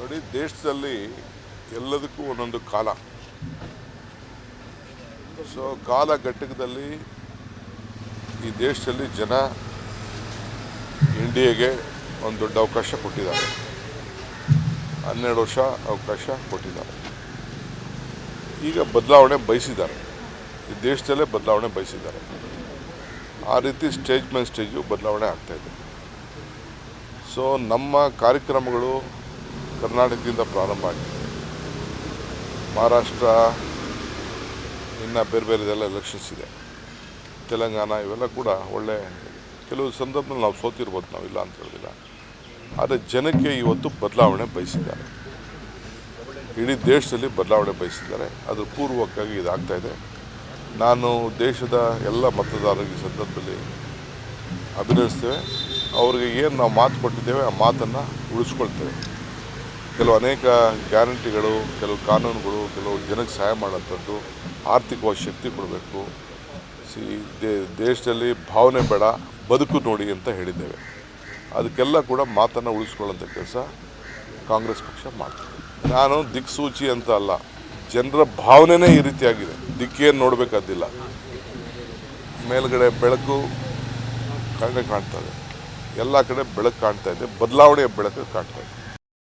ನೋಡಿ, ದೇಶದಲ್ಲಿ ಎಲ್ಲದಕ್ಕೂ ಒಂದೊಂದು ಕಾಲ. ಸೊ ಕಾಲ ಘಟಕದಲ್ಲಿ ಈ ದೇಶದಲ್ಲಿ ಜನ ಇಂಡಿಯಾಗೆ ಒಂದು ದೊಡ್ಡ ಅವಕಾಶ ಕೊಟ್ಟಿದ್ದಾರೆ. ಹನ್ನೆರಡು ವರ್ಷ ಅವಕಾಶ ಕೊಟ್ಟಿದ್ದಾರೆ. ಈಗ ಬದಲಾವಣೆ ಬಯಸಿದ್ದಾರೆ. ಈ ದೇಶದಲ್ಲೇ ಬದಲಾವಣೆ ಬಯಸಿದ್ದಾರೆ. ಆ ರೀತಿ ಸ್ಟೇಜ್ ಮೇಲೆ ಸ್ಟೇಜು ಬದಲಾವಣೆ ಆಗ್ತಾಯಿದೆ ಸೊ ನಮ್ಮ ಕಾರ್ಯಕ್ರಮಗಳು ಕರ್ನಾಟಕದಿಂದ ಪ್ರಾರಂಭ ಆಗಿದೆ. ಮಹಾರಾಷ್ಟ್ರ, ಇನ್ನು ಬೇರೆ ಬೇರೆದೆಲ್ಲ ಎಲೆಕ್ಷನ್ಸ್ ಇದೆ. ತೆಲಂಗಾಣ ಇವೆಲ್ಲ ಕೂಡ ಒಳ್ಳೆ ಕೆಲವು ಸಂದರ್ಭದಲ್ಲಿ ನಾವು ಸೋತಿರ್ಬೋದು, ನಾವು ಇಲ್ಲ ಅಂತ ಹೇಳೋದಿಲ್ಲ. ಆದರೆ ಜನಕ್ಕೆ ಇವತ್ತು ಬದಲಾವಣೆ ಬಯಸಿದ್ದಾರೆ. ಇಡೀ ದೇಶದಲ್ಲಿ ಬದಲಾವಣೆ ಬಯಸಿದ್ದಾರೆ. ಅದು ಪೂರ್ವಕ್ಕಾಗಿ ಇದಾಗ್ತಾ ಇದೆ. ನಾನು ದೇಶದ ಎಲ್ಲ ಮತದಾರರಿಗೆ ಸಂದರ್ಭದಲ್ಲಿ ಅಭಿನಯಿಸ್ತೇವೆ ಅವ್ರಿಗೆ ಏನು ನಾವು ಮಾತು ಕೊಟ್ಟಿದ್ದೇವೆ ಆ ಮಾತನ್ನು ಉಳಿಸ್ಕೊಳ್ತೇವೆ. ಕೆಲವು ಅನೇಕ ಗ್ಯಾರಂಟಿಗಳು, ಕೆಲವು ಕಾನೂನುಗಳು, ಕೆಲವು ಜನಕ್ಕೆ ಸಹಾಯ ಮಾಡೋಂಥದ್ದು ಆರ್ಥಿಕವಾಗಿ ಶಕ್ತಿ ಕೊಡಬೇಕು. ಸಿ ದೇಶದಲ್ಲಿ ಭಾವನೆ ಬೇಡ, ಬದುಕು ನೋಡಿ ಅಂತ ಹೇಳಿದ್ದೇವೆ. ಅದಕ್ಕೆಲ್ಲ ಕೂಡ ಮಾತನ್ನು ಉಳಿಸ್ಕೊಳ್ಳೋಂಥ ಕೆಲಸ ಕಾಂಗ್ರೆಸ್ ಪಕ್ಷ ಮಾಡ್ತದೆ. ನಾನು ದಿಕ್ಸೂಚಿ ಅಂತ ಅಲ್ಲ, ಜನರ ಭಾವನೆನೇ ಈ ರೀತಿಯಾಗಿದೆ. ದಿಕ್ಕೇನು ನೋಡಬೇಕಾದಿಲ್ಲ ಮೇಲುಗಡೆ ಬೆಳಕು ಕಣ್ಣೆ ಕಾಣ್ತಾ ಇದೆ. ಎಲ್ಲ ಕಡೆ ಬೆಳಕು ಕಾಣ್ತಾ ಇದೆ. ಬದಲಾವಣೆಯ ಬೆಳಕು ಕಾಣ್ತಾ ಇದೆ.